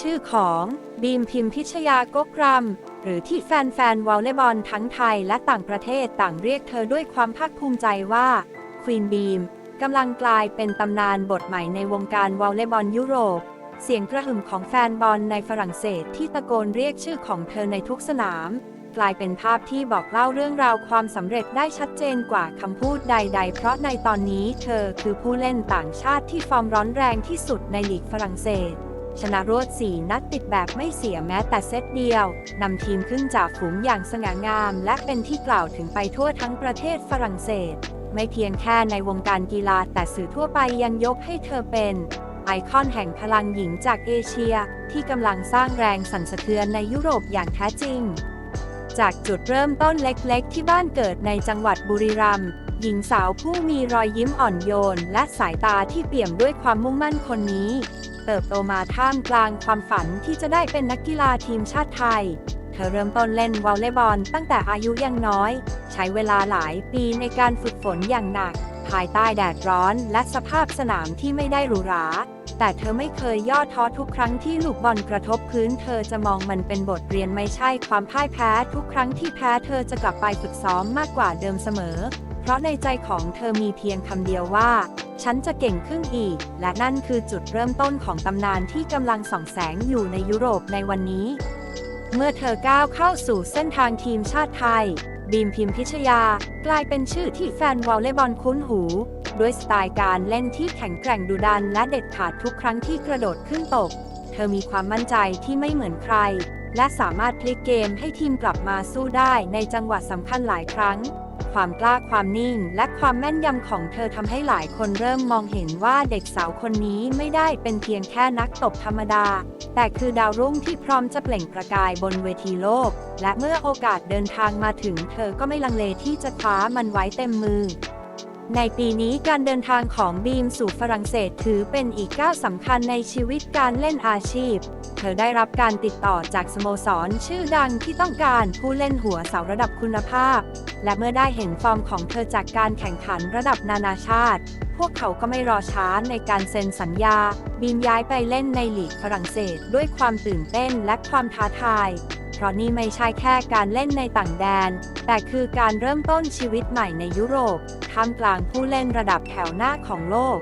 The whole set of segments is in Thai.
ชื่อของบีมพิมพิชยากกรำหรือที่แฟนๆวอลเลย์บอลทั้งไทยและต่างประเทศต่างเรียกเธอด้วยความภาคภูมิใจว่าควีนบีมกำลังกลายเป็นตำนานบทใหม่ในวงการวอลเลย์บอลยุโรป เสียงกระหึ่มของแฟนบอลในฝรั่งเศสที่ตะโกนเรียกชื่อของเธอในทุกสนาม กลายเป็นภาพที่บอกเล่าเรื่องราวความสำเร็จได้ชัดเจนกว่าคำพูดใด ๆ เพราะในตอนนี้เธอคือผู้เล่นต่างชาติที่ฟอร์มร้อนแรงที่สุดในลีกฝรั่งเศส ชนะรวด 4 นัดติดแบบไม่เสียแม้แต่เซตเดียวนำทีมขึ้นจากฝูงอย่างสง่างาม และเป็นที่กล่าวถึงไปทั่วทั้งประเทศฝรั่งเศส ไม่เพียงแค่ในวงการกีฬาแต่สื่อทั่วไปยังยกให้เธอเป็น ไอคอนแห่งพลังหญิงจากเอเชีย ที่กำลังสร้างแรงสั่นสะเทือนในยุโรปอย่างแท้จริง จากจุดเริ่มต้นเล็กๆ ที่บ้านเกิดในจังหวัดบุรีรัมย์ หญิงสาวผู้มีรอยยิ้มอ่อนโยน และสายตาที่เปี่ยมด้วยความมุ่งมั่นคนนี้ เติบโตมาท่ามกลางความฝันที่จะได้เป็นนักกีฬาทีมชาติไทย เธอเริ่มต้นเล่นวอลเลย์บอลตั้งแต่อายุยังน้อย ใช้เวลาหลายปีในการฝึกฝนอย่างหนัก ภายใต้แดดร้อนและสภาพสนามที่ไม่ได้หรูหราแต่เธอไม่เคยย่อท้อทุกครั้งที่ลูกบอลกระทบพื้น เธอจะมองมันเป็นบทเรียนไม่ใช่ความพ่ายแพ้ ทุกครั้งที่แพ้เธอจะกลับไปฝึกซ้อมมากกว่าเดิมเสมอ เพราะในใจของเธอมีเพียงคำเดียวว่า ฉันจะเก่งขึ้นอีก และนั่นคือจุดเริ่มต้นของตำนานที่กำลังส่องแสงอยู่ในยุโรปในวันนี้ เมื่อเธอก้าวเข้าสู่เส้นทางทีมชาติไทย บีมพิมพิชยา กลายเป็นชื่อที่แฟนวอลเลย์บอลคุ้นหู ด้วยสไตล์การเล่นที่แข็งแกร่งดุดันและเด็ดขาดทุกครั้งที่กระโดดขึ้นตก เธอมีความมั่นใจที่ไม่เหมือนใครและสามารถพลิกเกมให้ทีมกลับมาสู้ได้ในจังหวะสำคัญหลายครั้ง ความกล้าความนิ่ง และความแม่นยำของเธอทำให้หลายคนเริ่มมองเห็นว่าเด็กสาวคนนี้ไม่ได้เป็นเพียงแค่นักตบธรรมดา แต่คือดาวรุ่งที่พร้อมจะเปล่งประกายบนเวทีโลก และเมื่อโอกาสเดินทางมาถึง เธอก็ไม่ลังเลที่จะคว้ามันไว้เต็มมือ ในปีนี้การเดินทางของบีมสู่ฝรั่งเศสถือเป็นอีกก้าวสำคัญในชีวิตการเล่นอาชีพ เธอได้รับการติดต่อจากสโมสรชื่อดังที่ต้องการผู้เล่นหัวเสาระดับคุณภาพ และเมื่อได้เห็นฟอร์มของเธอจากการแข่งขันระดับนานาชาติ พวกเขาก็ไม่รอช้าในการเซ็นสัญญา บีมย้ายไปเล่นในลีกฝรั่งเศส ด้วยความตื่นเต้นและความท้าทาย เพราะนี่ไม่ใช่แค่การเล่นในต่างแดน แต่คือการเริ่มต้นชีวิตใหม่ในยุโรปท่ามกลางผู้เล่นระดับแถวหน้าของโลก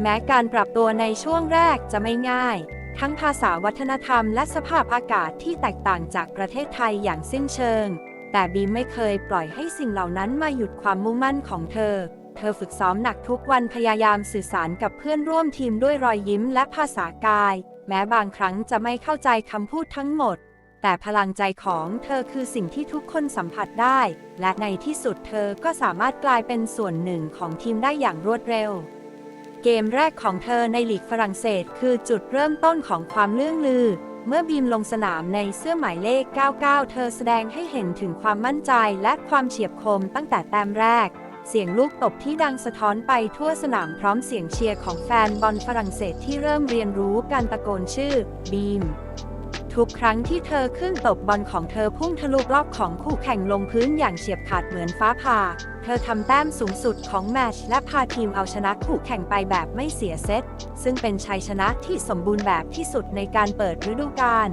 แม้การปรับตัวในช่วงแรกจะไม่ง่าย ทั้งภาษาวัฒนธรรมและสภาพอากาศที่แตกต่างจากประเทศไทยอย่างสิ้นเชิง แต่บีมไม่เคยปล่อยให้สิ่งเหล่านั้นมาหยุดความมุ่งมั่นของเธอเธอฝึกซ้อมหนักทุกวันพยายามสื่อสารกับเพื่อนร่วมทีมด้วยรอยยิ้มและภาษากาย แม้บางครั้งจะไม่เข้าใจคำพูดทั้งหมด แต่พลังใจของเธอคือสิ่งที่ทุกคนสัมผัสได้ และในที่สุดเธอก็สามารถกลายเป็นส่วนหนึ่งของทีมได้อย่างรวดเร็ว เกมแรกของเธอในลีกฝรั่งเศส คือจุดเริ่มต้นของความเลื่องลือ เมื่อบีมลงสนามในเสื้อหมายเลข 99 เธอแสดงให้เห็นถึงความมั่นใจและความเฉียบคมตั้งแต่แต้มแรก เสียงลูกตบที่ดังสะท้อนไปทั่วสนามพร้อมเสียงเชียร์ของแฟนบอลฝรั่งเศสที่เริ่มเรียนรู้การตะโกนชื่อบีม ทุกครั้งที่เธอขึ้นตบบอลของเธอพุ่งทะลุรอบของคู่แข่งลงพื้นอย่างเฉียบขาดเหมือนฟ้าผ่า เธอทำแต้มสูงสุดของแมตช์และพาทีมเอาชนะคู่แข่งไปแบบไม่เสียเซต ซึ่งเป็นชัยชนะที่สมบูรณ์แบบที่สุดในการเปิดฤดูกาล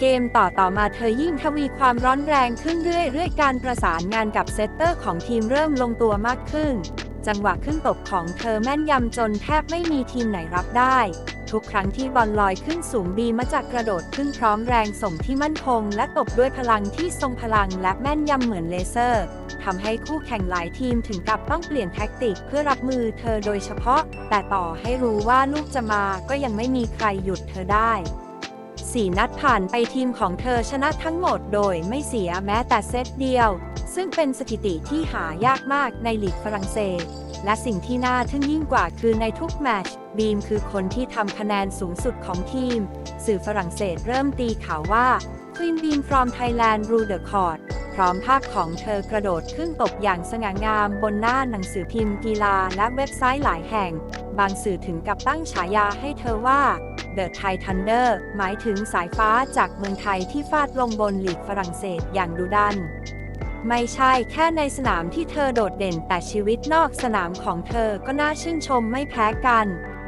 เกมต่อต่อมาเธอยิ่งทวีความร้อนแรงขึ้นเรื่อยๆ การประสานงานกับเซตเตอร์ของทีมเริ่มลงตัวมากขึ้น จังหวะขึ้นตบของเธอแม่นยำจนแทบไม่มีทีมไหนรับได้ ทุกครั้งที่บอลลอยขึ้นสูงบีมาจากกระโดดขึ้นพร้อมแรงส่งที่มั่นคง และตบด้วยพลังที่ทรงพลังและแม่นยำเหมือนเลเซอร์ทำให้คู่แข่งหลายทีมถึงกับต้องเปลี่ยนแท็กติกเพื่อรับมือเธอโดยเฉพาะ แต่ต่อให้รู้ว่าลูกจะมาก็ยังไม่มีใครหยุดเธอได้สี่นัดผ่านไปทีมของเธอชนะทั้งหมดโดยไม่เสียแม้แต่เซตเดียว ซึ่งเป็นสถิติที่หายากมากในลีกฝรั่งเศส และสิ่งที่น่าทึ่งยิ่งกว่าคือในทุกแมตช์บีมคือคนที่ทำคะแนนสูงสุดของทีม สื่อฝรั่งเศสเริ่มตีข่าวว่า Queen Beam from Thailand rule the court พร้อมภาพของเธอกระโดดขึ้นตบอย่างสง่างามบนหน้าหนังสือพิมพ์กีฬาและเว็บไซต์หลายแห่ง บางสื่อถึงกับตั้งฉายาให้เธอว่า The Thai Thunder หมายถึงสายฟ้าจากเมืองไทยที่ฟาดลงบนหลีกฝรั่งเศสอย่างดุดัน ไม่ใช่แค่ในสนามที่เธอโดดเด่นแต่ชีวิตนอกสนามของเธอก็น่าชื่นชมไม่แพ้กัน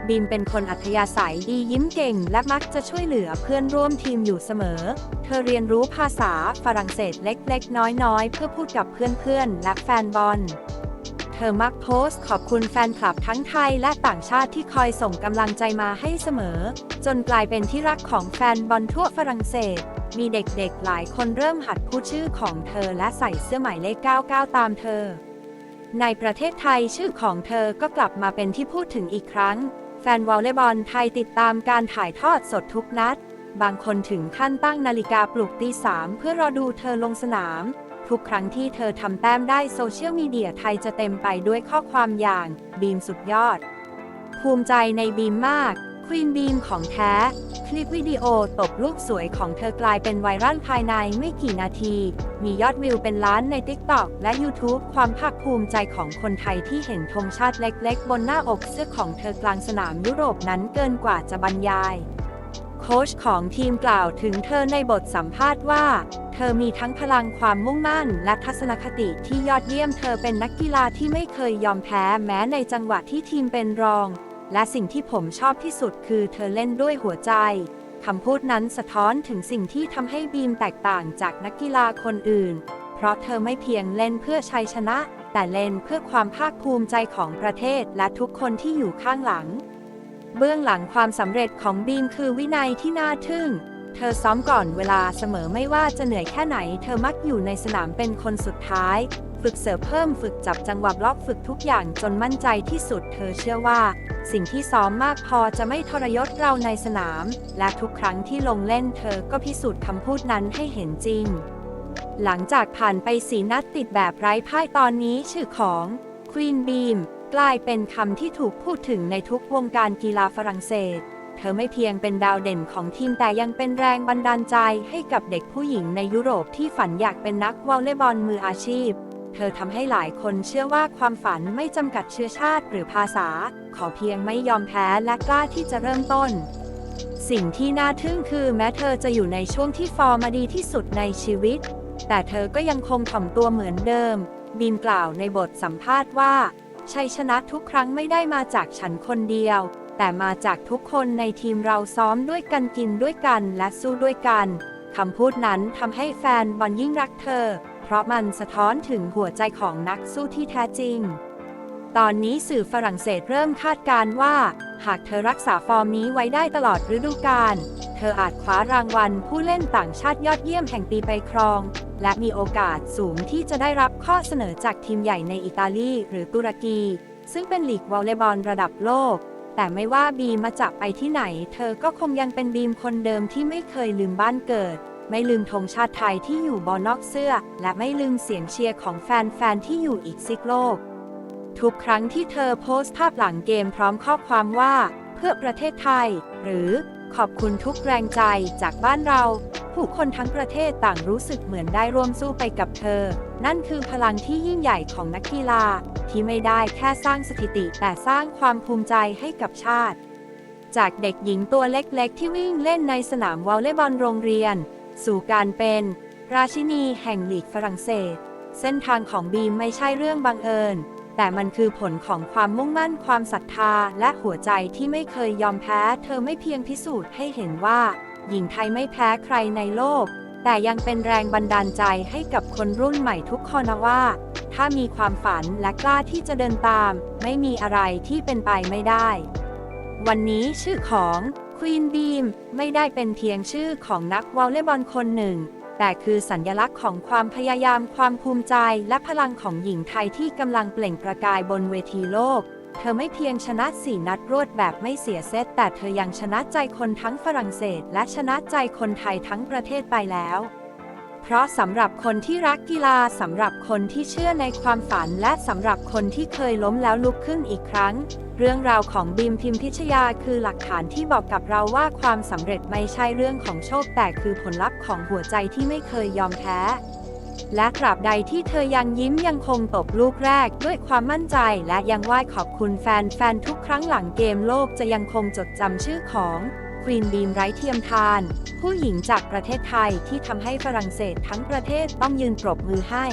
บีมเป็นคนอัธยาศัยดียิ้มเก่ง และมักจะช่วยเหลือเพื่อนร่วมทีมอยู่เสมอ เธอเรียนรู้ภาษาฝรั่งเศสเล็กๆ น้อยๆ เพื่อพูดกับเพื่อนๆ และแฟนบอล ธอมักโพสต์ขอบคุณแฟนคลับทั้งไทยและต่างชาติที่คอยส่งกำลังใจมาให้เสมอ จนกลายเป็นที่รักของแฟนบอลทั่วฝรั่งเศส มีเด็กๆหลายคนเริ่มหัดพูดชื่อของเธอและใส่เสื้อหมายเลข 99 ตามเธอ ในประเทศไทยชื่อของเธอก็กลับมาเป็นที่พูดถึงอีกครั้ง แฟนวอลเลย์บอลไทยติดตามการถ่ายทอดสดทุกนัด บางคนถึงขั้นตั้งนาฬิกาปลุกตีสามเพื่อรอดูเธอลงสนาม ทุกครั้งที่เธอทำแต้มได้โซเชียลมีเดียไทยจะเต็มไปด้วยข้อความอย่าง บีมสุดยอด ภูมิใจในบีมมากควีนบีมของแท้ คลิปวิดีโอตบลูกสวยของเธอกลายเป็นไวรัลภายในไม่กี่นาที มียอดวิวเป็นล้านใน TikTok และ YouTube ความภาคภูมิใจของคนไทยที่เห็นธงชาติเล็กๆ บนหน้าอกเสื้อของเธอกลางสนามยุโรปนั้นเกินกว่าจะบรรยาย โค้ชของทีมกล่าวถึงเธอในบทสัมภาษณ์ว่า เธอมีทั้งพลังความมุ่งมั่น และทัศนคติที่ยอดเยี่ยมเธอเป็นนักกีฬาที่ไม่เคยยอมแพ้แม้ในจังหวะที่ทีมเป็นรอง และสิ่งที่ผมชอบที่สุดคือเธอเล่นด้วยหัวใจคำพูดนั้นสะท้อนถึงสิ่งที่ทำให้บีมแตกต่างจากนักกีฬาคนอื่น เพราะเธอไม่เพียงเล่นเพื่อชัยชนะ แต่เล่นเพื่อความภาคภูมิใจของประเทศและทุกคนที่อยู่ข้างหลัง เบื้องหลังความสำเร็จของบีมคือวินัยที่น่าทึ่ง เธอซ้อมก่อนเวลาเสมอไม่ว่าจะเหนื่อยแค่ไหน เธอมักอยู่ในสนามเป็นคนสุดท้าย ฝึกเสิร์ฟเพิ่มฝึกจับจังหวะบล็อกฝึกทุกอย่างจนมั่นใจที่สุด เธอเชื่อว่า สิ่งที่ซ้อมมากพอจะไม่ทรยศเราในสนาม และทุกครั้งที่ลงเล่นเธอก็พิสูจน์คำพูดนั้นให้เห็นจริง หลังจากผ่านไปสีนัดติดแบบไร้พ่ายตอนนี้ชื่อของ Queen Beam กลายเป็นคำที่ถูกพูดถึงในทุกวงการกีฬาฝรั่งเศส เธอไม่เพียงเป็นดาวเด่นของทีมแต่ยังเป็นแรงบันดาลใจให้กับเด็กผู้หญิงในยุโรปที่ฝันอยากเป็นนักวอลเลย์บอลมืออาชีพ เธอทำให้หลายคนเชื่อว่าความฝันไม่จำกัดเชื้อชาติหรือภาษา ขอเพียงไม่ยอมแพ้และกล้าที่จะเริ่มต้น สิ่งที่น่าทึ่งคือแม้เธอจะอยู่ในช่วงที่ฟอร์มดีที่สุดในชีวิต แต่เธอก็ยังคงถ่อมตัวเหมือนเดิมบีมกล่าวในบทสัมภาษณ์ว่า ชัยชนะทุกครั้งไม่ได้มาจากฉันคนเดียว แต่มาจากทุกคนในทีมเราซ้อมด้วยกันกินด้วยกันและสู้ด้วยกันคำพูดนั้นทำให้แฟนบอลยิ่งรักเธอ เพราะมันสะท้อนถึงหัวใจของนักสู้ที่แท้จริง ตอนนี้สื่อฝรั่งเศสเริ่มคาดการณ์ว่า หากเธอรักษาฟอร์มนี้ไว้ได้ตลอดฤดูกาล เธออาจคว้ารางวัลผู้เล่นต่างชาติยอดเยี่ยมแห่งปีไปครอง และมีโอกาสสูงที่จะได้รับข้อเสนอจากทีมใหญ่ในอิตาลีหรือตุรกี ซึ่งเป็นลีกวอลเลย์บอลระดับโลก แต่ไม่ว่าบีมาจะไปที่ไหน เธอก็คงยังเป็นบีมคนเดิมที่ไม่เคยลืมบ้านเกิด ไม่ลืมธงชาติไทยที่อยู่บนนอกเสื้อ และไม่ลืมเสียงเชียร์ของแฟนๆที่อยู่อีกซิกโลก ทุกครั้งที่เธอโพสต์ภาพหลังเกมพร้อมข้อความว่า เพื่อประเทศไทย หรือขอบคุณทุกแรงใจจากบ้านเรา ผู้คนทั้งประเทศต่างรู้สึกเหมือนได้ร่วมสู้ไปกับเธอ นั่นคือพลังที่ยิ่งใหญ่ของนักกีฬา ที่ไม่ได้แค่สร้างสถิติแต่สร้างความภูมิใจให้กับชาติ จากเด็กหญิงตัวเล็กๆ ที่วิ่งเล่นในสนามวอลเลย์บอลโรงเรียน สู่การเป็น ราชินีแห่งลีกฝรั่งเศส เส้นทางของบีมไม่ใช่เรื่องบังเอิญ แต่มันคือผลของความมุ่งมั่นความศรัทธาและหัวใจที่ไม่เคยยอมแพ้ เธอไม่เพียงพิสูจน์ให้เห็นว่า หญิงไทยไม่แพ้ใครในโลก แต่ยังเป็นแรงบันดาลใจให้กับคนรุ่นใหม่ทุกคนว่า ถ้ามีความฝันและกล้าที่จะเดินตาม ไม่มีอะไรที่เป็นไปไม่ได้ วันนี้ชื่อของ Queen Beam ไม่ได้เป็นเพียงชื่อของนักวอลเลย์บอลคนหนึ่ง แต่คือสัญลักษณ์ของความพยายามความภูมิใจและพลังของหญิงไทยที่กำลังเปล่งประกายบนเวทีโลก เธอไม่เพียงชนะสี่นัดรวดแบบไม่เสียเซตแต่เธอยังชนะใจคนทั้งฝรั่งเศส และชนะใจคนไทยทั้งประเทศไปแล้ว เพราะสำหรับคนที่รักกีฬาสำหรับคนที่เชื่อในความฝัน และสำหรับคนที่เคยล้มแล้วลุกขึ้นอีกครั้ง เรื่องราวของบีมพิมพิชยาคือหลักฐานที่บอกกับเราว่าความสำเร็จไม่ใช่เรื่องของโชคแต่คือผลลัพธ์ของหัวใจที่ไม่เคยยอมแพ้และตราบใดที่เธอยังยิ้มยังคงตบลูกแรกด้วยความมั่นใจและยังไหว้ขอบคุณแฟนๆทุกครั้งหลังเกมโลกจะยังคงจดจำชื่อของ ควีนบีมไร้เทียมทาน ผู้หญิงจากประเทศไทยที่ทำให้ฝรั่งเศสทั้งประเทศต้องยืนปรบมือให้